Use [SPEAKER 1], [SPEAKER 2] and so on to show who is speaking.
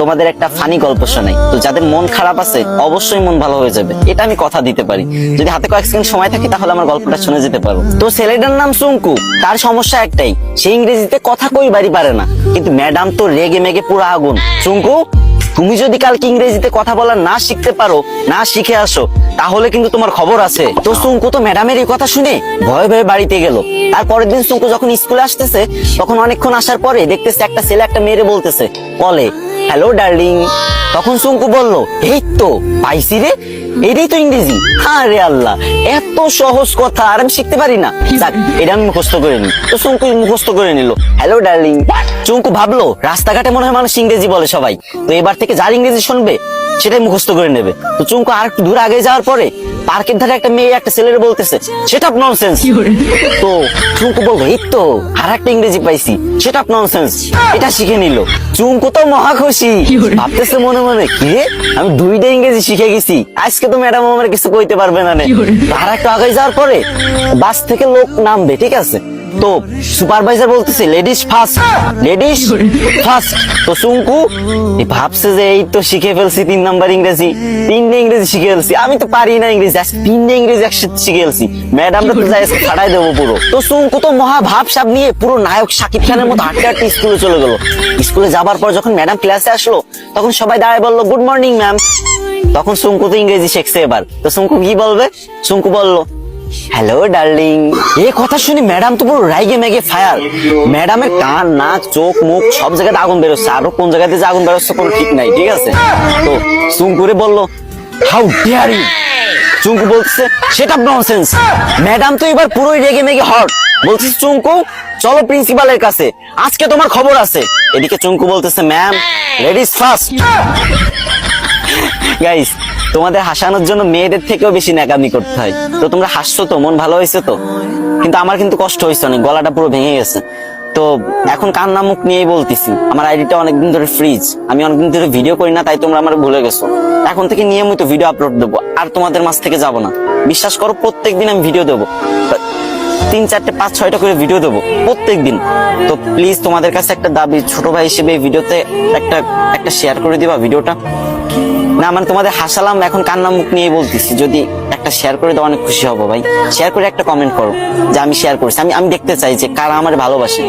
[SPEAKER 1] তোমাদের একটা ফানি গল্প শোনাই। তো যাদের মন খারাপ আছে, অবশ্যই মন ভালো হয়ে যাবে। এটা আমি কথা দিতে পারি। যদি হাতে কয়েক সেকেন্ড সময় থাকে, তাহলে আমার গল্পটা শুনে যেতে পারো তো ছেলেটার নাম সুঙ্কু তার সমস্যা একটাই, সে ইংরেজিতে কথা কইবারই পারে না। কিন্তু ম্যাডাম তো রেগে মেগে পুরো আগুন। সুঙ্কু তুমি যদি কালকে ইংরেজিতে কথা বলা না শিখতে পারো, না শিখে আসো, তাহলে কিন্তু তোমার খবর আছে। তো সুঙ্কু তো ম্যাডামের এই কথা শুনে ভয়ে ভয়ে বাড়িতে গেল। তার পরের দিন সুঙ্কু যখন স্কুলে আসতেছে, তখন অনেকক্ষণ আসার পরে দেখতেছে একটা ছেলে একটা মেয়েরে বলতেছে, বলে হ্যালো ডার্লিং তখন শঙ্কু বলল এই তো পাইছি রে। এটাই তো ইংরেজি। হ্যাঁ রে আল্লাহ এত সহজ কথা আর আমি শিখতে পারি না। যাক এটা আমি মুখস্থ করে নি তো সুঙ্কু মুখস্থ করে নিল। Hello darling. চুঙ্কু ভাবলো রাস্তাঘাটে মনে হয় মানুষ ইংরেজি বলে সবাই। তো এবার থেকে যার ইংরেজি শুনবে সেটাই মুখস্থ করে নেবে। তো চুঙ্কু আর একটু দূর আগে যাওয়ার পরে পার্কের ধারে একটা মেয়ে একটা ছেলের বলতেছে সেটা ননসেন্স তো চুঙ্কু বলব এই তো আর একটা ইংরেজি পাইছি সেটা ননসেন্স এটা শিখে নিল। চুঙ্কু তো মহা খুশি। ভাবতেছে মনে মনে কি রে আমি দুইটা ইংরেজি শিখে গেছি আজকে তো ম্যাডাম আমার কিছু কইতে পারবে না রে। আর একটু আগে যাওয়ার পরে বাস থেকে লোক নামবে ঠিক আছে? তো সুপারভাইজার বলতেছে লেডিস ফার্স্ট লেডিস ফার্স্ট তো সুঙ্কু এই ভাবছে যে এই তো শিখে ফেলছি তিন নাম্বার ইংরেজি তিনটে ইংরেজি শিখে ফেলছি। আমি তো পারি না ইংরেজি আজকে তিনটে ইংরেজি একসাথে শিখে ফেলছি। ম্যাডামটা তো যাই আজকে ফাটাই দেবো পুরো। তো সুঙ্কু তো মহা ভাব সাব নিয়ে পুরো নায়ক শাকিব খানের মতো হাঁটতে হাঁটতে স্কুলে চলে গেল। স্কুলে যাবার পর যখন ম্যাডাম ক্লাসে আসলো তখন সবাই দাঁড়ায় বলল গুড মর্নিং ম্যাম তখন সুঙ্কু তো ইংরেজি শিখছে এবার। তো সুঙ্কু কি বলবে? সুঙ্কু বলল হ্যালো ডার্লিং এই কথা শুনে ম্যাডাম তো পুরো রাইগে মেগে ফায়ার। ম্যাডামের কান, নাক, চোখ, মুখ সব জায়গাতে আগুন বেরোচ্ছে। আরও কোন জায়গাতে যে আগুন বেরোচ্ছে কোনো ঠিক নাই, ঠিক আছে? তো সুঙ্কুরে বলল হাউ ডেয়ার ইউ চুঙ্কু বলছে সেটা ননসেন্স ম্যাডাম তো এবার পুরোই রেগে মেগে হট বলছে চুঙ্কু চলো প্রিন্সিপালের কাছে। আজকে তোমার খবর আছে। এদিকে চুঙ্কু বলতেছে ম্যাম লেডিস ফার্স্ট গাইস তোমাদের হাসানোর জন্য মেয়েদের থেকেও বেশি ন্যাকামি করতে হয়। তো তোমরা হাসছো তো? মন ভালো হয়েছে তো? কিন্তু আমার কিন্তু কষ্ট হয়েছে অনেক, গলাটা পুরো ভেঙে গেছে। তো এখন কান্না মুখ নিয়েই বলতেছি, আমার আইডিটা অনেকদিন ধরে ফ্রিজ আমি অনেকদিন ধরে ভিডিও করি না, তাই তোমরা আমার ভুলে গেছো। এখন থেকে নিয়মিত ভিডিও আপলোড দেবো, আর তোমাদের মাঝ থেকে যাব না। বিশ্বাস করো প্রত্যেক দিন আমি ভিডিও দেবো। তিন, চারটে, পাঁচ, ছয়টা করে ভিডিও দেবো প্রত্যেক দিন তো প্লিজ তোমাদের কাছে একটা দাবি, ছোট ভাই হিসেবে ভিডিওতে একটা একটা শেয়ার করে দিবা ভিডিওটা না মানে তোমাদের হাসালাম, এখন কান্না মুখ নিয়ে বলতেছি। যদি একটা শেয়ার করে দাও, অনেক খুশি হব ভাই। শেয়ার করে একটা কমেন্ট করো, যে আমি শেয়ার করছি। আমি আমি দেখতে চাই যে কারা আমার ভালোবাসে।